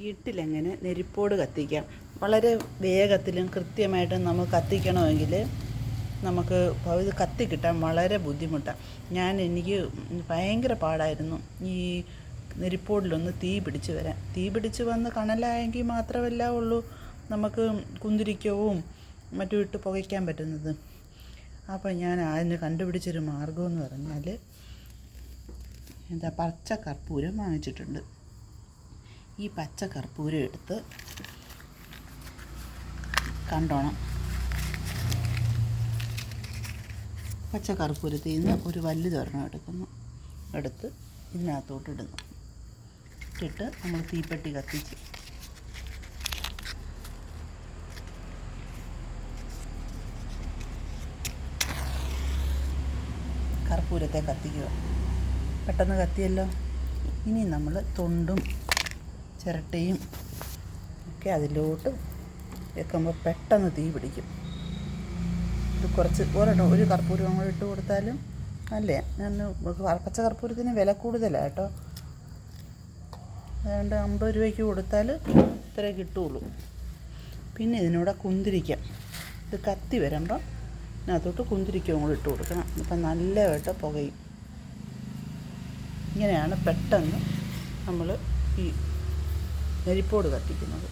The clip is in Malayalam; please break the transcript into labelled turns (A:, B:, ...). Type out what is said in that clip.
A: വീട്ടിലെങ്ങനെ നെരിപ്പോട് കത്തിക്കാം? വളരെ വേഗത്തിലും കൃത്യമായിട്ടും നമുക്ക് കത്തിക്കണമെങ്കിൽ നമുക്ക് ഇത് കത്തിക്കിട്ടാൻ വളരെ ബുദ്ധിമുട്ടാണ് ഞാൻ എനിക്ക് ഭയങ്കര പാടായിരുന്നു ഈ നെരിപ്പോടിലൊന്ന് തീ പിടിച്ച് വരാൻ. തീ പിടിച്ച് വന്ന് കണലായെങ്കിൽ മാത്രമല്ല ഉള്ളൂ നമുക്ക് കുന്തിരിക്കവും മറ്റു ഇട്ട് പുകയ്ക്കാൻ പറ്റുന്നത്. അപ്പോൾ ഞാൻ അതിന് കണ്ടുപിടിച്ചൊരു മാർഗമെന്ന് പറഞ്ഞാൽ എന്താ പച്ച കർപ്പൂരം വാങ്ങിച്ചിട്ടുണ്ട്. ഈ പച്ച കർപ്പൂരം എടുത്ത് കണ്ടോണം. പച്ച കർപ്പൂരത്തിൽ നിന്ന് ഒരു വല്ല് തരണം എടുക്കുന്നു. എടുത്ത് ഇതിനകത്തോട്ട് ഇടുന്നു. ഇട്ടിട്ട് നമ്മൾ തീപ്പെട്ടി കത്തിച്ച് കർപ്പൂരത്തെ കത്തിക്കുക. പെട്ടെന്ന് കത്തിയല്ലോ. ഇനി നമ്മൾ തൊണ്ടും ചിരട്ടയും ഒക്കെ അതിലോട്ട് വെക്കുമ്പോൾ പെട്ടെന്ന് തീ പിടിക്കും. ഇത് കുറച്ച് ഒരെണ്ണം ഒരു കർപ്പൂരം കൂടെ ഇട്ട് കൊടുത്താലും അല്ലേ ഞാൻ പച്ച കർപ്പൂരത്തിന് വില കൂടുതലാണ് കേട്ടോ. അതുകൊണ്ട് അമ്പത് രൂപയ്ക്ക് കൊടുത്താൽ ഇത്രേ കിട്ടുള്ളൂ. പിന്നെ ഇതിനൂടെ കുന്തിരിക്കാം. ഇത് കത്തി വരുമ്പോൾ ഇതിനകത്തോട്ട് കുന്തിരിക്കവും കൂടി ഇട്ട് കൊടുക്കണം. അപ്പം നല്ലതായിട്ട് പുകയും. ഇങ്ങനെയാണ് പെട്ടെന്ന് നമ്മൾ ഈ നെരിപ്പോട് കത്തിക്കുന്നത്